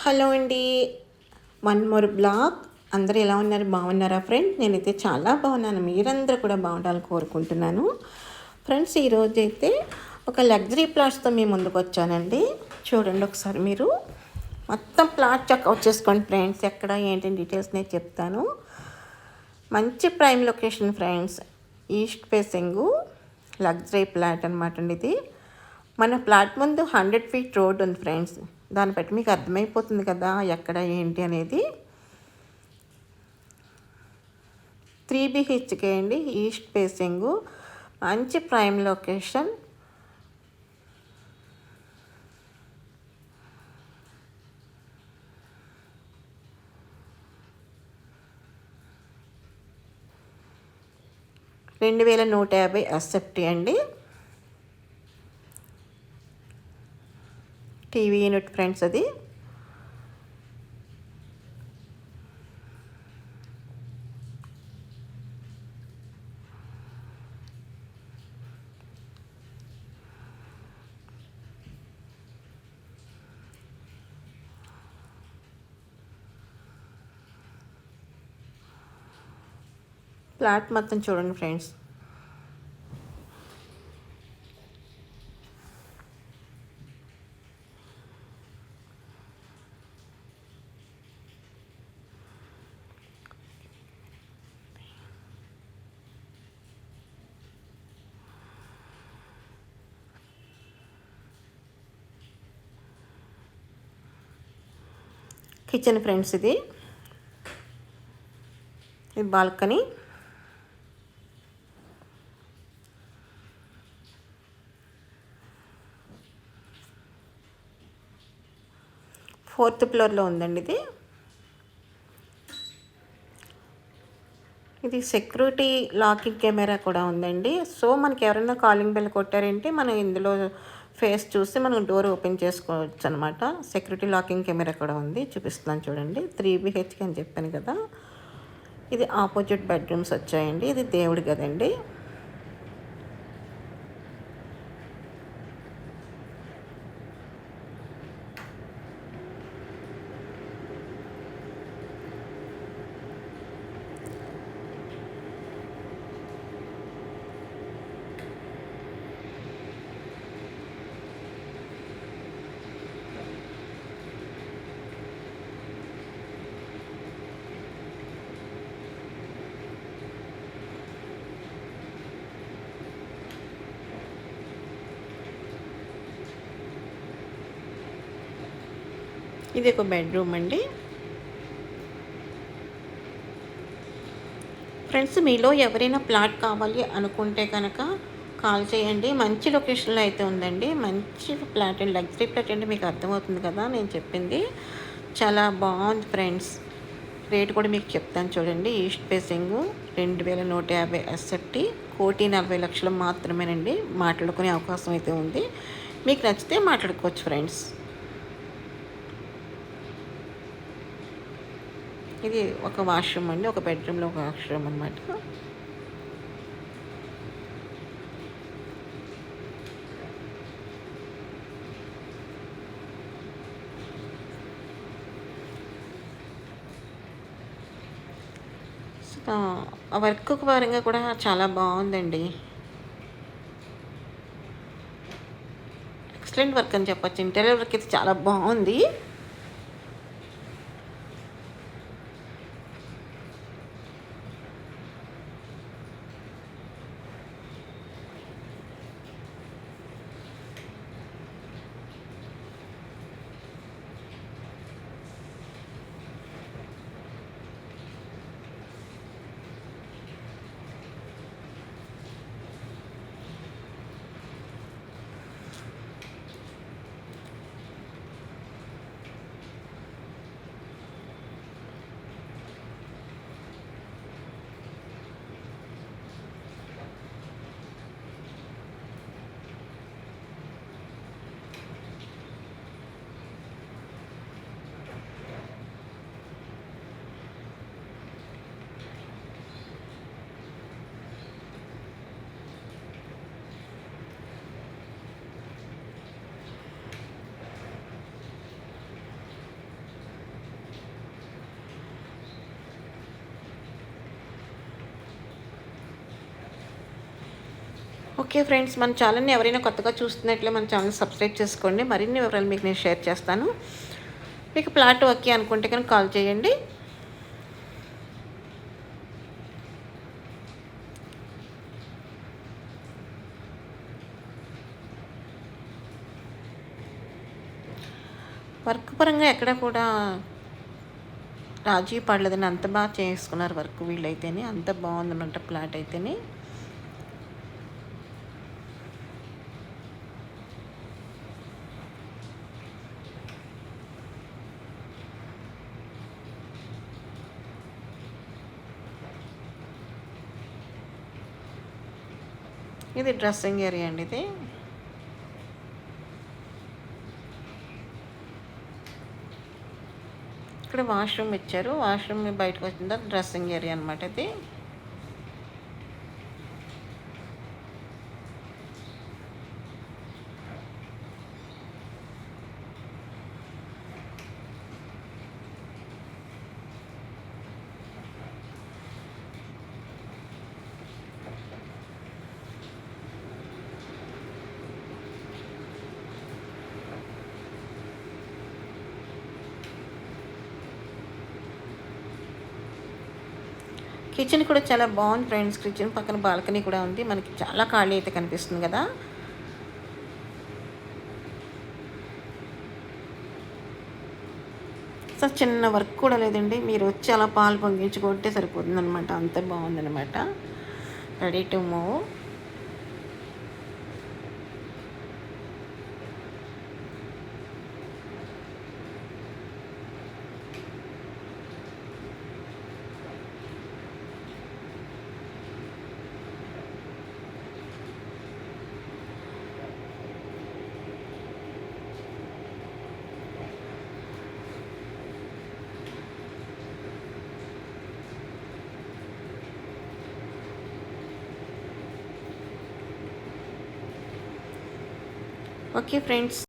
Hello అండి. One more blog. అందరూ ఎలా ఉన్నారు? బాగున్నారా ఫ్రెండ్? నేనైతే చాలా బాగున్నాను. మీరందరూ కూడా బాగుండాలని కోరుకుంటున్నాను. ఫ్రెండ్స్ ఈరోజు అయితే ఒక లగ్జరీ ప్లాట్స్తో మేము ముందుకు వచ్చానండి. చూడండి ఒకసారి మీరు. మొత్తం ప్లాట్ చెక్అవుట్ చేసుకోండి ఫ్రెండ్స్. ఎక్కడ ఏంటి డీటెయిల్స్ నేను చెప్తాను. మంచి prime location friends. East facing luxury plot అనమాట అండి ఇది. మన ప్లాట్ ముందు హండ్రెడ్ ఫీట్ రోడ్ ఉంది ఫ్రెండ్స్. దాన్ని బట్టి మీకు అర్థమైపోతుంది కదా ఎక్కడ ఏంటి అనేది. త్రీ బిహెచ్కే అండి ఈస్ట్ పేసింగు మంచి ప్రైమ్ లొకేషన్. రెండు వేల నూట యాభై అసెప్టీ అండి. టీవీ యూనిట్ ఫ్రెండ్స్ అది. ప్లాట్ మొత్తం చూడండి ఫ్రెండ్స్. కిచెన్ ఫ్రెండ్స్ ఇది. ఇది బాల్కనీ. ఫోర్త్ ఫ్లోర్లో ఉందండి ఇది. ఇది సెక్యూరిటీ లాకింగ్ కెమెరా కూడా ఉందండి. సో మనకి ఎవరైనా కాలింగ్ బెల్ కొట్టారంటే మనం ఇందులో ఫేస్ చూసి మనం డోర్ ఓపెన్ చేసుకోవచ్చు అనమాట సెక్యూరిటీ లాకింగ్ కెమెరా కూడా ఉంది. చూపిస్తున్నాను చూడండి. త్రీ బిహెచ్కే అని చెప్పాను కదా. ఇది ఆపోజిట్ బెడ్రూమ్స్ వచ్చాయండి. ఇది దేవుడి గదండి ఇది ఒక బెడ్రూమ్ అండి. ఫ్రెండ్స్ మీలో ఎవరైనా ప్లాట్ కావాలి అనుకుంటే కనుక కాల్ చేయండి. మంచి లొకేషన్లో అయితే ఉందండి. మంచి ప్లాట్ అండి. లగ్జరీ ప్లాట్ అంటే మీకు అర్థమవుతుంది కదా నేను చెప్పింది. చాలా బాగుంది ఫ్రెండ్స్. రేట్ కూడా మీకు చెప్తాను చూడండి. ఈస్ట్ ఫేసింగ్ రెండు వేల నూట యాభై ఎస్ఎఫ్టీ కోటి నలభై లక్షలు మాత్రమేనండి. మాట్లాడుకునే అవకాశం అయితే ఉంది. మీకు నచ్చితే మాట్లాడుకోవచ్చు ఫ్రెండ్స్. ఇది ఒక వాష్రూమ్ అండి ఒక బెడ్రూమ్లో ఒక వాష్రూమ్ అనమాట వర్క్ పరంగా కూడా చాలా బాగుందండి. ఎక్సలెంట్ వర్క్ అని చెప్పచ్చు. ఇంటీరియర్ వర్క్ అయితే చాలా బాగుంది. ఓకే ఫ్రెండ్స్ మన ఛానల్ని ఎవరైనా కొత్తగా చూస్తున్నట్లే మన ఛానల్ సబ్స్క్రైబ్ చేసుకోండి. మరిన్ని వివరాలు మీకు నేను షేర్ చేస్తాను. మీకు ప్లాట్ ఓకే అనుకుంటే కనుక కాల్ చేయండి. వర్క్ పరంగా ఎక్కడ కూడా రాజీ పడలేదని అంత బాగా చేసుకున్నారు వర్క్ వీళ్ళైతేనే. అంత బాగుందన్నమాట ప్లాట్ అయితేనే. ఇది డ్రెస్సింగ్ ఏరియా అండి ఇది. ఇక్కడ వాష్రూమ్ ఇచ్చారు. వాష్రూమ్ బయటకు వచ్చిన తర్వాత డ్రెస్సింగ్ ఏరియా అనమాట ఇది. కిచెన్ కూడా చాలా బాగుంది ఫ్రెండ్స్. కిచెన్ పక్కన బాల్కనీ కూడా ఉంది. మనకి చాలా ఖాళీ అయితే కనిపిస్తుంది కదా. సో చిన్న వర్క్ కూడా లేదండి. మీరు వచ్చి అలా పాలు పొంగించుకుంటే సరిపోతుంది అనమాట అంత బాగుందనమాట ready to move okay friends